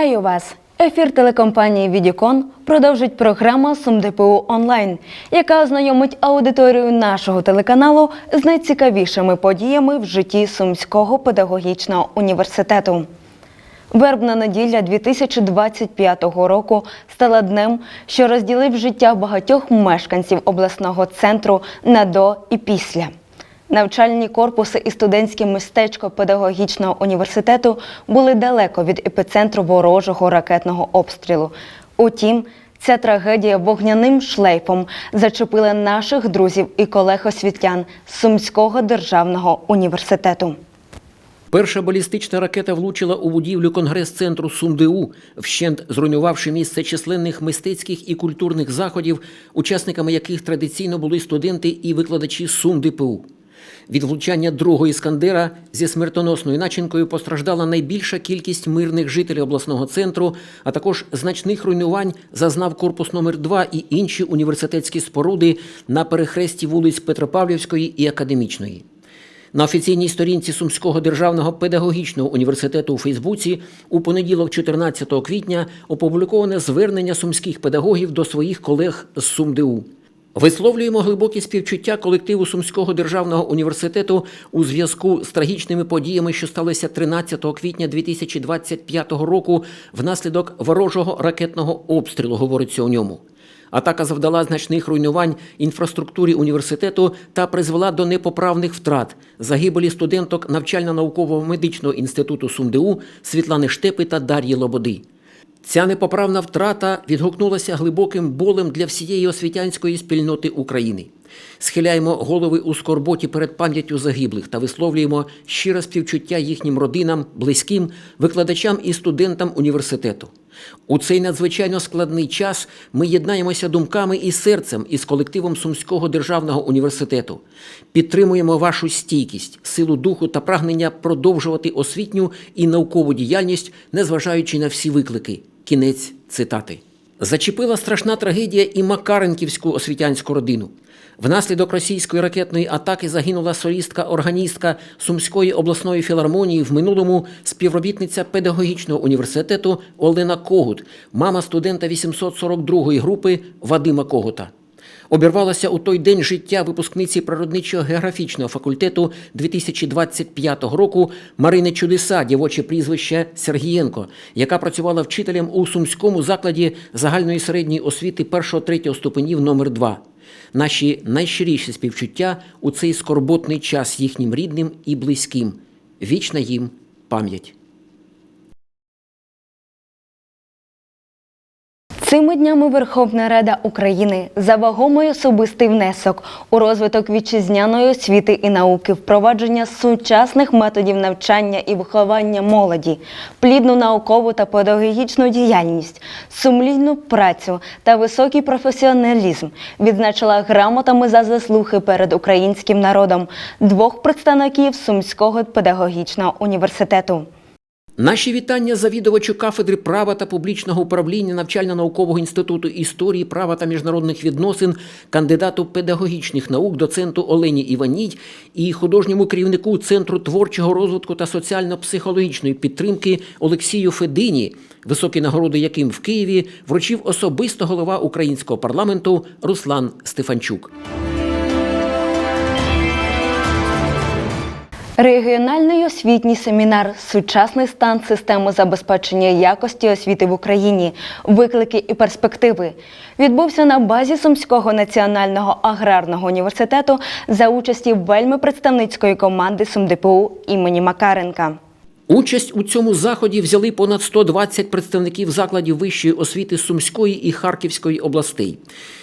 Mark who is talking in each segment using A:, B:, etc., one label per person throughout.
A: Вітаю вас! Ефір телекомпанії Відікон продовжить програма СумДПУ онлайн, яка ознайомить аудиторію нашого телеканалу з найцікавішими подіями в житті Сумського педагогічного університету. Вербна неділя 2025 року стала днем, що розділив життя багатьох мешканців обласного центру на до і після. Навчальні корпуси і студентське містечко педагогічного університету були далеко від епіцентру ворожого ракетного обстрілу. Утім, ця трагедія вогняним шлейфом зачепила наших друзів і колег освітян з Сумського державного університету.
B: Перша балістична ракета влучила у будівлю конгрес-центру СумДУ, вщент зруйнувавши місце численних мистецьких і культурних заходів, учасниками яких традиційно були студенти і викладачі СумДПУ. Від влучання другого іскандера зі смертоносною начинкою постраждала найбільша кількість мирних жителів обласного центру, а також значних руйнувань зазнав корпус номер 2 і інші університетські споруди на перехресті вулиць Петропавлівської і Академічної. На офіційній сторінці Сумського державного педагогічного університету у Фейсбуці у понеділок, 14 квітня, опубліковане звернення сумських педагогів до своїх колег з СумДУ. Висловлюємо глибокі співчуття колективу Сумського державного університету у зв'язку з трагічними подіями, що сталися 13 квітня 2025 року внаслідок ворожого ракетного обстрілу, говориться у ньому. Атака завдала значних руйнувань інфраструктурі університету та призвела до непоправних втрат загибелі студенток навчально-наукового медичного інституту СумДУ Світлани Штепи та Дар'ї Лободи. Ця непоправна втрата відгукнулася глибоким болем для всієї освітянської спільноти України. Схиляємо голови у скорботі перед пам'яттю загиблих та висловлюємо щире співчуття їхнім родинам, близьким, викладачам і студентам університету. У цей надзвичайно складний час ми єднаємося думками і серцем із колективом Сумського державного університету. Підтримуємо вашу стійкість, силу духу та прагнення продовжувати освітню і наукову діяльність, незважаючи на всі виклики. Кінець цитати. Зачепила страшна трагедія і Макаренківську освітянську родину. Внаслідок російської ракетної атаки загинула солістка-органістка Сумської обласної філармонії в минулому співробітниця педагогічного університету Олена Когут, мама студента 842-ї групи Вадима Когута. Обірвалося у той день життя випускниці природничого географічного факультету 2025 року Марини Чудеса, дівоче прізвище Сергієнко, яка працювала вчителем у Сумському закладі загальної середньої освіти 1-3 ступенів номер 2 Наші найщиріші співчуття у цей скорботний час їхнім рідним і близьким. Вічна їм пам'ять.
A: Цими днями Верховна Рада України за вагомий особистий внесок у розвиток вітчизняної освіти і науки, впровадження сучасних методів навчання і виховання молоді, плідну наукову та педагогічну діяльність, сумлінну працю та високий професіоналізм відзначила грамотами за заслуги перед українським народом двох представників Сумського педагогічного університету.
B: Наші вітання завідувачу кафедри права та публічного управління навчально-наукового інституту історії, права та міжнародних відносин, кандидату педагогічних наук, доценту Олені Іваній і художньому керівнику Центру творчого розвитку та соціально-психологічної підтримки Олексію Федині, високі нагороди яким в Києві вручив особисто голова українського парламенту Руслан Стефанчук.
A: Регіональний освітній семінар Сучасний стан системи забезпечення якості освіти в Україні. Виклики і перспективи відбувся на базі Сумського національного аграрного університету за участі вельми представницької команди СумДПУ імені Макаренка.
B: Участь у цьому заході взяли понад 120 представників закладів вищої освіти Сумської і Харківської областей.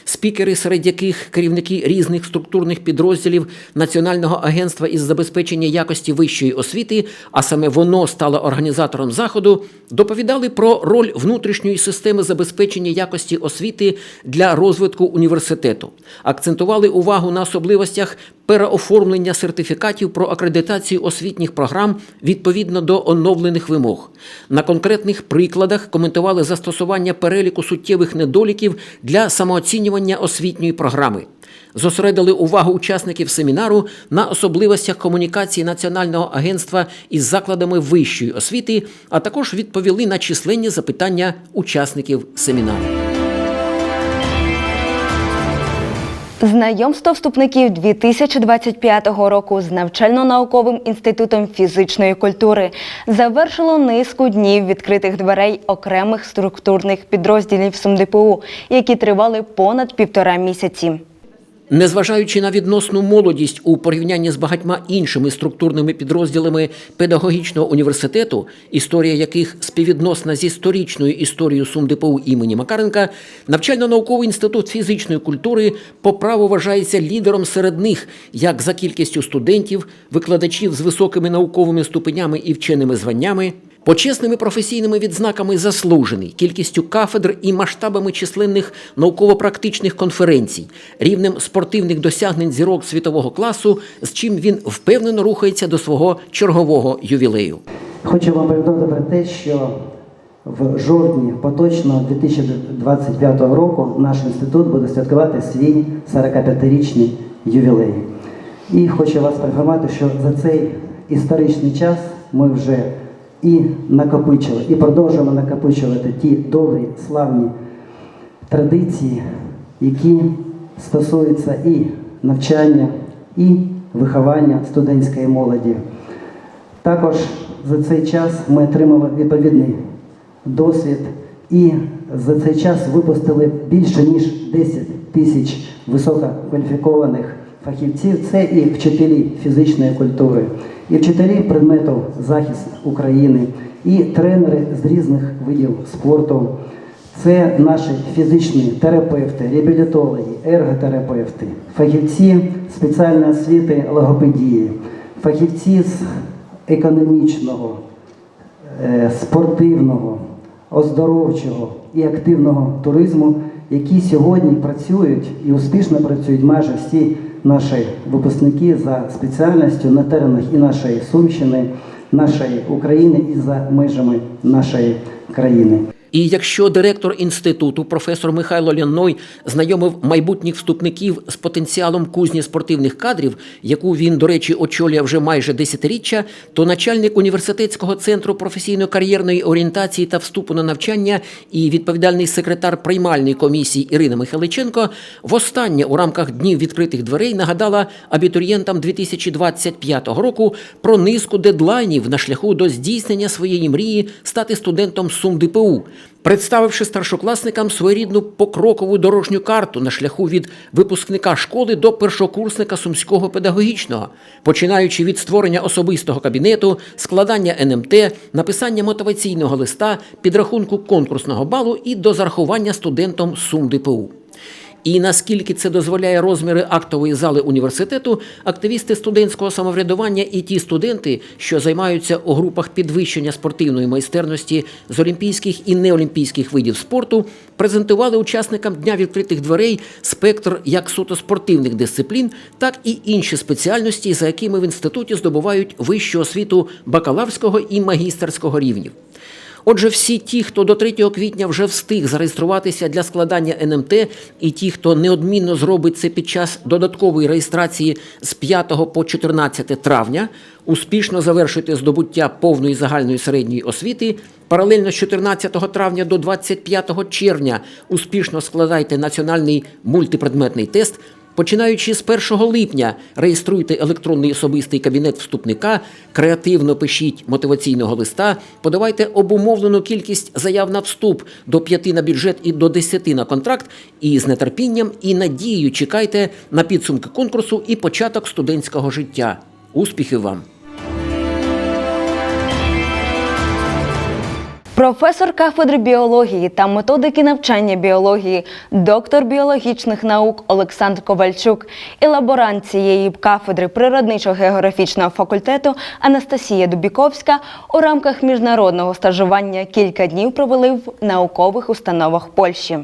B: Спікери, серед яких керівники різних структурних підрозділів Національного агентства із забезпечення якості вищої освіти, а саме воно стало організатором заходу, доповідали про роль внутрішньої системи забезпечення якості освіти для розвитку університету, акцентували увагу на особливостях переоформлення сертифікатів про акредитацію освітніх програм відповідно до оновлених вимог. На конкретних прикладах коментували застосування переліку суттєвих недоліків для самооцінювання освітньої програми. зосередили увагу учасників семінару на особливостях комунікації Національного агентства із закладами вищої освіти, а також відповіли на численні запитання учасників семінару.
A: Знайомство вступників 2025 року з навчально-науковим інститутом фізичної культури завершило низку днів відкритих дверей окремих структурних підрозділів СумДПУ, які тривали понад півтора місяці.
B: Незважаючи на відносну молодість у порівнянні з багатьма іншими структурними підрозділами педагогічного університету, історія яких співвідносна зі сторічною історією СумДПУ імені Макаренка, навчально-науковий інститут фізичної культури по праву вважається лідером серед них як за кількістю студентів, викладачів з високими науковими ступенями і вченими званнями. Почесними професійними відзнаками заслужений, кількістю кафедр і масштабами численних науково-практичних конференцій, рівнем спортивних досягнень зірок світового класу, з чим він впевнено рухається до свого чергового ювілею.
C: Хочу вам повідомити про те, що в жовтні поточного 2025 року наш інститут буде святкувати свій 45-річний ювілей. І хочу вас поінформувати, що за цей історичний час ми вже і накопичили, і продовжуємо накопичувати ті добрі, славні традиції, які стосуються і навчання, і виховання студентської молоді. Також за цей час ми отримали відповідний досвід і за цей час випустили більше ніж 10 тисяч висококваліфікованих фахівців. Це і вчителі фізичної культури, і вчителі предмету захист України, і тренери з різних видів спорту. Це наші фізичні терапевти, реабілітологи, ерготерапевти, фахівці спеціальної освіти логопедії, фахівці з економічного, е, спортивного, оздоровчого і активного туризму, які сьогодні працюють і успішно працюють майже всі наші випускники за спеціальністю на теренах і нашої Сумщини, нашої України і за межами нашої країни.
B: І якщо директор інституту, професор Михайло Ляной, знайомив майбутніх вступників з потенціалом кузні спортивних кадрів, яку він, до речі, очолює вже майже десятиріччя, то начальник університетського центру професійно-кар'єрної орієнтації та вступу на навчання і відповідальний секретар приймальної комісії Ірина Михайличенко востаннє у рамках днів відкритих дверей нагадала абітурієнтам 2025 року про низку дедлайнів на шляху до здійснення своєї мрії стати студентом СумДПУ представивши старшокласникам своєрідну покрокову дорожню карту на шляху від випускника школи до першокурсника сумського педагогічного, починаючи від створення особистого кабінету, складання НМТ, написання мотиваційного листа, підрахунку конкурсного балу і до зарахування студентом СумДПУ. І наскільки це дозволяє розміри актової зали університету, активісти студентського самоврядування і ті студенти, що займаються у групах підвищення спортивної майстерності з олімпійських і неолімпійських видів спорту, презентували учасникам дня відкритих дверей спектр як суто спортивних дисциплін, так і інші спеціальності, за якими в інституті здобувають вищу освіту бакалаврського і магістерського рівнів. Отже, всі ті, хто до 3 квітня вже встиг зареєструватися для складання НМТ, і ті, хто неодмінно зробить це під час додаткової реєстрації з 5 по 14 травня, успішно завершуйте здобуття повної загальної середньої освіти. Паралельно з 14 травня до 25 червня успішно складайте національний мультипредметний тест. Починаючи з 1 липня, реєструйте електронний особистий кабінет вступника, креативно пишіть мотиваційного листа, подавайте обумовлену кількість заяв на вступ до 5 на бюджет і до 10 на контракт, і з нетерпінням і надією чекайте на підсумки конкурсу і початок студентського життя. Успіхів вам!
A: Професор кафедри біології та методики навчання біології, доктор біологічних наук Олександр Ковальчук і лаборант цієї кафедри природничо-географічного факультету Анастасія Дубіковська у рамках міжнародного стажування кілька днів провели в наукових установах Польщі.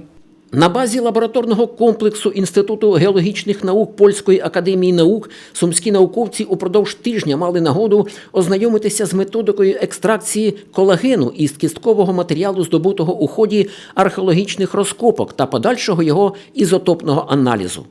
B: На базі лабораторного комплексу Інституту геологічних наук Польської академії наук сумські науковці упродовж тижня мали нагоду ознайомитися з методикою екстракції колагену із кісткового матеріалу, здобутого у ході археологічних розкопок та подальшого його ізотопного аналізу.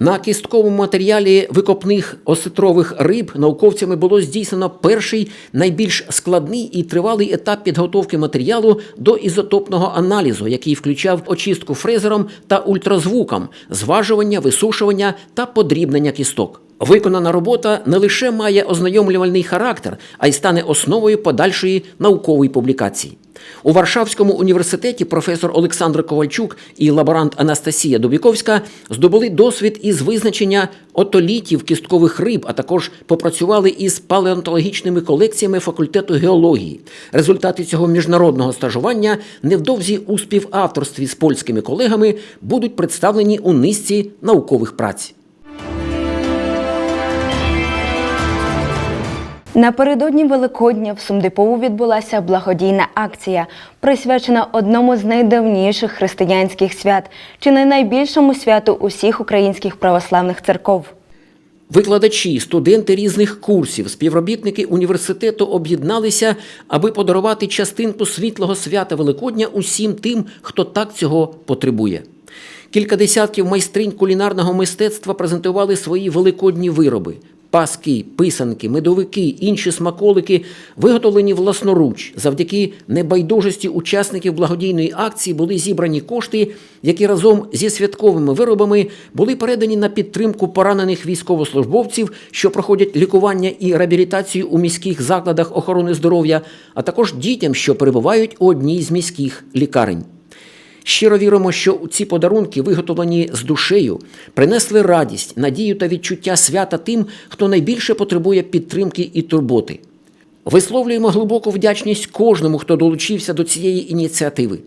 B: На кістковому матеріалі викопних осетрових риб науковцями було здійснено перший найбільш складний і тривалий етап підготовки матеріалу до ізотопного аналізу, який включав очистку фрезером та ультразвуком, зважування, висушування та подрібнення кісток. Виконана робота не лише має ознайомлювальний характер, а й стане основою подальшої наукової публікації. У Варшавському університеті професор Олександр Ковальчук і лаборант Анастасія Дубіковська здобули досвід із визначення отолітів кісткових риб, а також попрацювали із палеонтологічними колекціями факультету геології. Результати цього міжнародного стажування невдовзі у співавторстві з польськими колегами будуть представлені у низці наукових праць.
A: Напередодні Великодня в СумДПУ відбулася благодійна акція, присвячена одному з найдавніших християнських свят, чи не найбільшому святу усіх українських православних церков.
B: Викладачі, студенти різних курсів, співробітники університету об'єдналися, аби подарувати частинку світлого свята Великодня усім тим, хто так цього потребує. Кілька десятків майстринь кулінарного мистецтва презентували свої великодні вироби. Паски, писанки, медовики, інші смаколики виготовлені власноруч. Завдяки небайдужості учасників благодійної акції були зібрані кошти, які разом зі святковими виробами були передані на підтримку поранених військовослужбовців, що проходять лікування і реабілітацію у міських закладах охорони здоров'я, а також дітям, що перебувають у одній з міських лікарень. Щиро віримо, що ці подарунки, виготовлені з душею, принесли радість, надію та відчуття свята тим, хто найбільше потребує підтримки і турботи. Висловлюємо глибоку вдячність кожному, хто долучився до цієї ініціативи.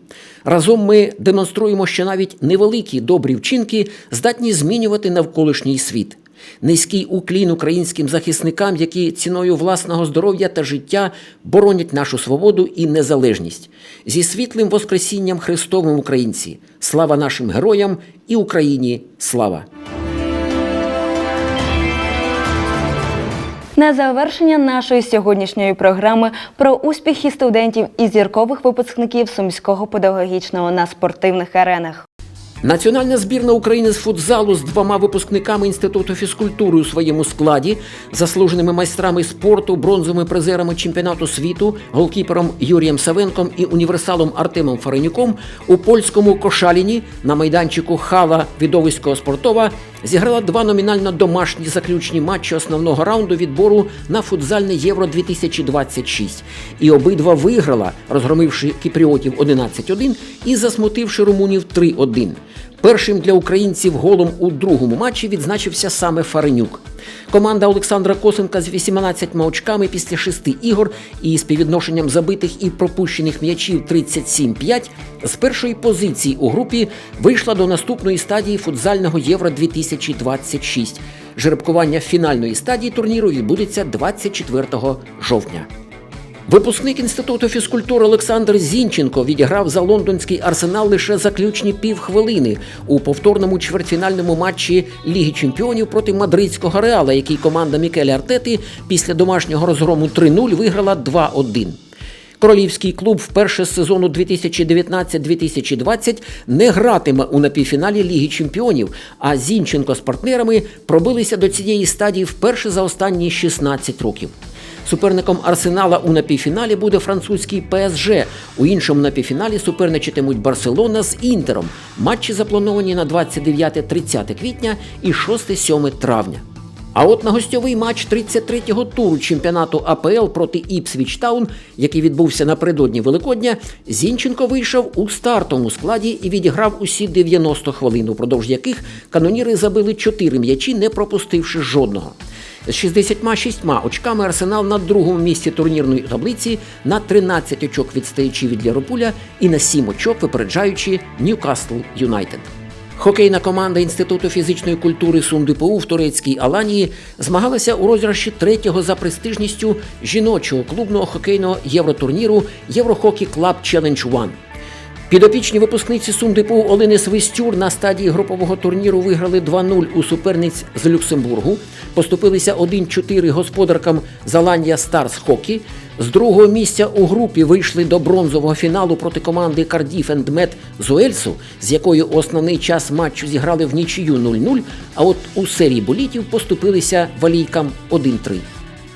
B: Разом ми демонструємо, що навіть невеликі добрі вчинки здатні змінювати навколишній світ. Низький уклін українським захисникам, які ціною власного здоров'я та життя боронять нашу свободу і незалежність. Зі світлим Воскресінням Христовим українці. Слава нашим героям і Україні! Слава!
A: На завершення нашої сьогоднішньої програми про успіхи студентів і зіркових випускників Сумського педагогічного на спортивних аренах.
B: Національна збірна України з футзалу з двома випускниками Інституту фізкультури у своєму складі, заслуженими майстрами спорту, бронзовими призерами чемпіонату світу, голкіпером Юрієм Савенком і універсалом Артемом Фаренюком у польському Кошаліні на майданчику Хала Відовиського спортова зіграла два номінально домашні заключні матчі основного раунду відбору на футзальне Євро 2026. І обидва виграла, розгромивши кіпріотів 11-1 і засмутивши румунів 3-1. Першим для українців голом у другому матчі відзначився саме Фаренюк. Команда Олександра Косенка з 18 очками після шести ігор і співвідношенням забитих і пропущених м'ячів 37-5 з першої позиції у групі вийшла до наступної стадії футзального Євро 2026. Жеребкування фінальної стадії турніру відбудеться 24 жовтня. Випускник інституту фізкультури Олександр Зінченко відіграв за лондонський арсенал лише заключні півхвилини у повторному чвертьфінальному матчі Ліги Чемпіонів проти мадридського реала, який команда Мікеля Артети після домашнього розгрому 3-0 виграла 2-1. Королівський клуб вперше з сезону 2019-2020 не гратиме у напівфіналі Ліги Чемпіонів, а Зінченко з партнерами пробилися до цієї стадії вперше за останні 16 років. Суперником Арсенала у напівфіналі буде французький ПСЖ. У іншому напівфіналі суперничатимуть Барселона з Інтером. Матчі заплановані на 29-30 квітня і 6-7 травня. А от на гостьовий матч 33-го туру чемпіонату АПЛ проти Іпсвіч Таун, який відбувся напередодні Великодня, Зінченко вийшов у стартовому складі і відіграв усі 90 хвилин, упродовж яких каноніри забили 4 м'ячі, не пропустивши жодного. З 66 очками Арсенал на другому місці турнірної таблиці, на 13 очок відстаючи від Ліверпуля і на 7 очок випереджаючи Ньюкасл Юнайтед. Хокейна команда Інституту фізичної культури СумДПУ в турецькій Аланії змагалася у розіграші третього за престижністю жіночого клубного хокейного євротурніру Єврохокі Клаб Челендж One. Підопічні випускниці СумДПУ Олени Свистюр на стадії групового турніру виграли 2-0 у суперниць з Люксембургу, поступилися 1-4 господаркам Заландія Старс Хокі, З другого місця у групі вийшли до бронзового фіналу проти команди Кардіф Мед з Уельсу, з якою основний час матчу зіграли в нічию 0-0, а от у серії болітів поступилися валійкам 1-3.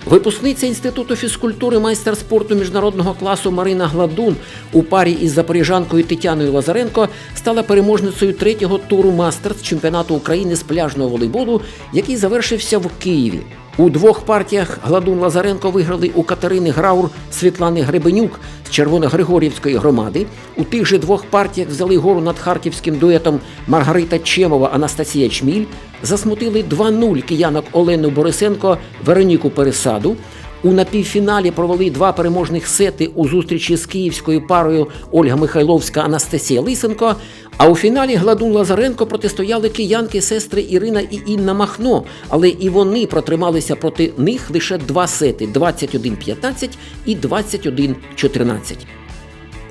B: Випускниця Інституту фізкультури майстер спорту міжнародного класу Марина Гладун у парі із запоріжанкою Тетяною Лазаренко стала переможницею третього туру мастерс чемпіонату України з пляжного волейболу, який завершився в Києві. У двох партіях Гладун Лазаренко виграли у Катерини Граур Світлани Гребенюк з Червоногригорівської громади. У тих же двох партіях взяли гору над харківським дуетом Маргарита Чемова Анастасія Чміль. Засмутили 2-0 киянок Олену Борисенко Вероніку Пересаду. У напівфіналі провели два переможних сети у зустрічі з київською парою Ольга Михайловська Анастасія Лисенко. А у фіналі Гладун Лазаренко протистояли киянки сестри Ірина і Інна Махно, але і вони протрималися проти них лише два сети 21-15 і 21-14.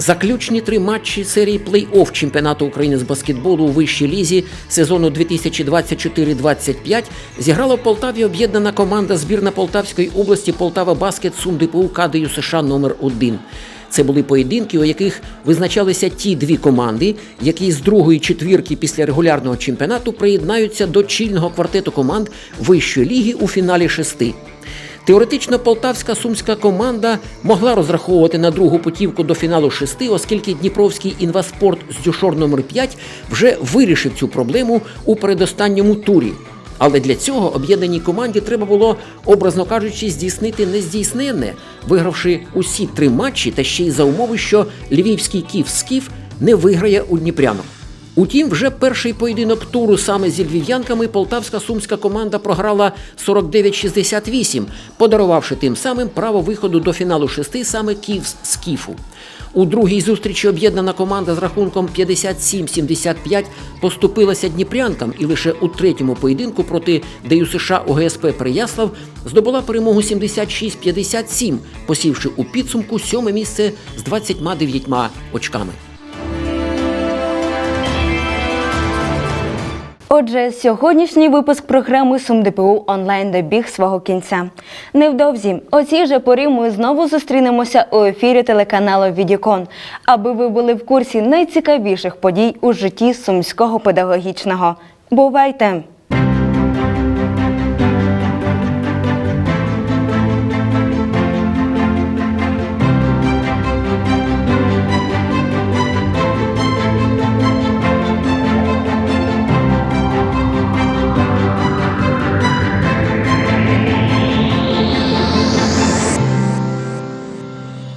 B: Заключні три матчі серії плей-офф чемпіонату України з баскетболу у вищій лізі сезону 2024-25 зіграла в Полтаві об'єднана команда збірна Полтавської області Полтава Баскет Сум ДПУ КДЮ США номер 1 Це були поєдинки, у яких визначалися ті дві команди, які з другої четвірки після регулярного чемпіонату приєднаються до чільного квартету команд вищої ліги у фіналі шести. Теоретично полтавська сумська команда могла розраховувати на другу путівку до фіналу шести, оскільки Дніпровський інваспорт з дюшор номер 5 вже вирішив цю проблему у передостанньому турі. Але для цього об'єднаній команді треба було, образно кажучи, здійснити нездійсненне, вигравши усі три матчі та ще й за умови, що львівський кіф скіф не виграє у Дніпрянок. Утім, вже перший поєдинок туру саме зі львів'янками полтавська сумська команда програла 49-68, подарувавши тим самим право виходу до фіналу шести саме Київс Скіфу. У другій зустрічі об'єднана команда з рахунком 57-75 поступилася дніпрянкам і лише у третьому поєдинку проти ДЮ США УГСП Переяслав здобула перемогу 76-57, посівши у підсумку сьоме місце з 29 очками.
A: Отже, сьогоднішній випуск програми СумДПУ онлайн добіг свого кінця. Невдовзі, о цій же порі ми знову зустрінемося у ефірі телеканалу Відікон, аби ви були в курсі найцікавіших подій у житті сумського педагогічного. Бувайте!